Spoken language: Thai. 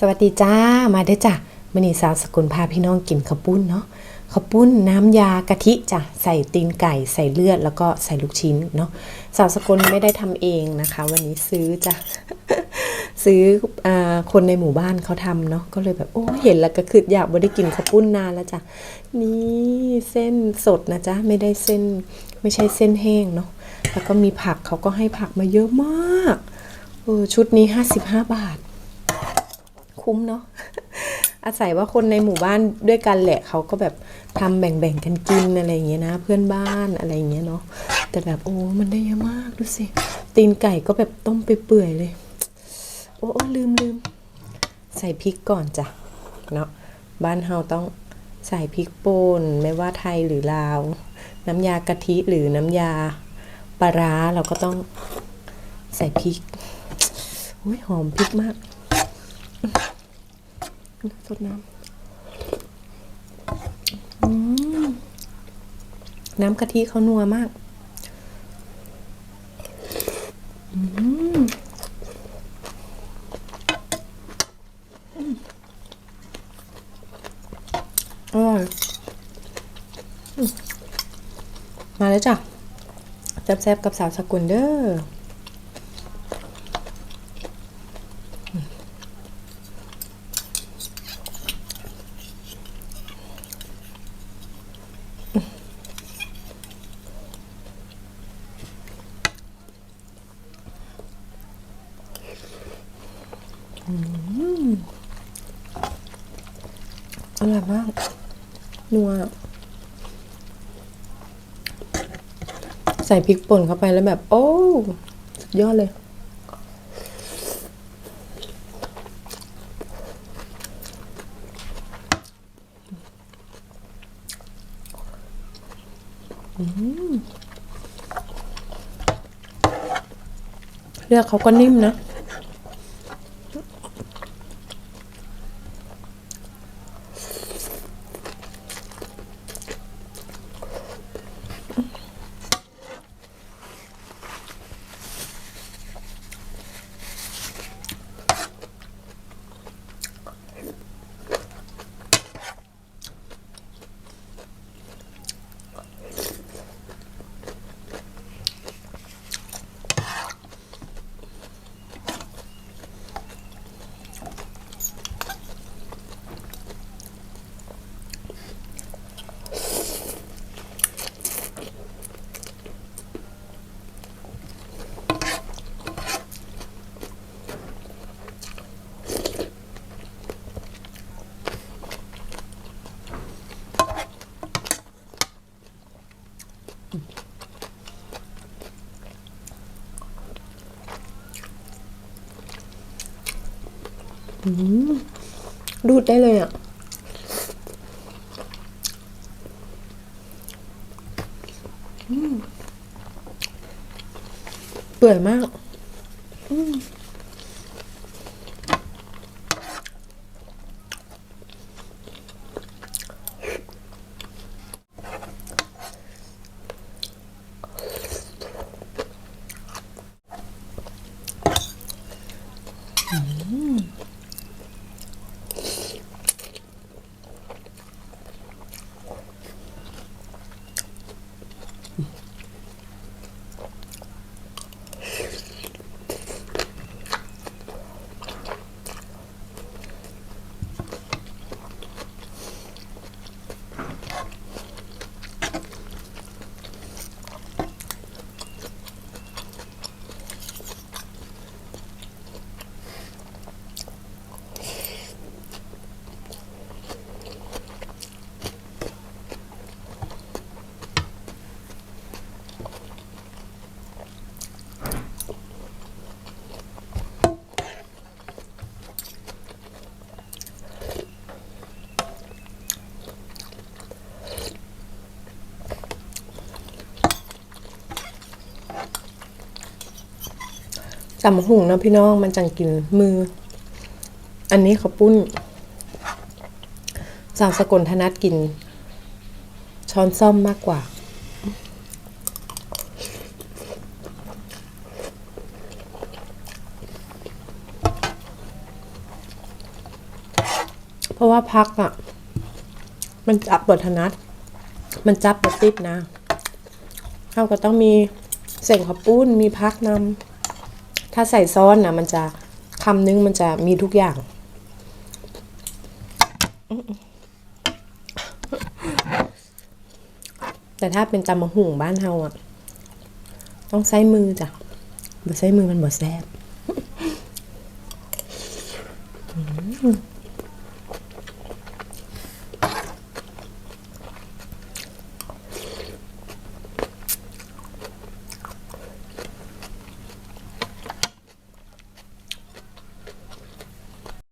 สวัสดีจ้า มาเด้อจ้ะมณีสาวสกุลพาพี่น้องกินข้าวปุ้นเนาะข้าวปุ้นน้ำยากะทิจ้ะใส่ตีนไก่ใส่เลือดแล้วก็ใส่ลูกชิ้นเนาะสาวสกุลไม่ได้ทำเองนะคะ วันนี้ซื้อจ้ะซื้ออคนในหมู่บ้านเขาทำเนาะก็เลยแบบโอ้เห็นแล้วก็คืออยากบ่ได้กินข้าวปุ้นนานแล้วจ้ะนี่เส้นสดนะจ๊ะไม่ได้เส้นไม่ใช่เส้นแห้งเนาะแล้วก็มีผักเขาก็ให้ผักมาเยอะมากเออชุดนี้ 55 บาท คุ้มเนาะอาศัยว่าคนในหมู่บ้านด้วยกันแหละเขาก็แบบทำแบ่งๆกันกินอะไรอย่างเงี้ยนะ เพื่อนบ้านอะไรอย่างเงี้ยเนาะแต่แบบโอ้มันได้เยอะมากดูสิตีนไก่ก็แบบต้มไปเปื่อยๆเลย โอ้โอลืมลืมใส่พริกก่อนจ้ะเนาะบ้านเฮาต้องใส่พริกป่นไม่ว่าไทยหรือลาว น้ำยากะทิหรือน้ำยาปลาร้าเราก็ต้องใส่พริกอุ้ยหอมพริกมาก สดน้ำน้ำกะทิเขานัวมากอืมอร่อยมาแล้วจ้ะแซ่บๆกับสาวสกุลเด้อ อร่อยมาก นัว ใส่พริกป่นเข้าไปแล้วแบบ โอ้สุดยอดเลย เลือกเขาก็นิ่มนะ ดูดได้เลยอะเปื่อยมาก อืม ตำหุ่งนะพี่น้องมันจังกินมือ อันนี้เขาปุ้น สาวสกลธนัดกิน ช้อนซ่อมมากกว่า เพราะว่าพักอะ มันจับบทถนัดมันจับบทติดนะเราก็ต้องมีเส่งข้าวปุ้นมีพักนำ ถ้าใส่ซ้อนนะมันจะคำนึงมันจะมีทุกอย่างแต่ถ้าเป็นตำมะหุ่งบ้านเฮาอะ ต้องใช้มือจ้ะบ่ใช้มือมันบ่แซ่บ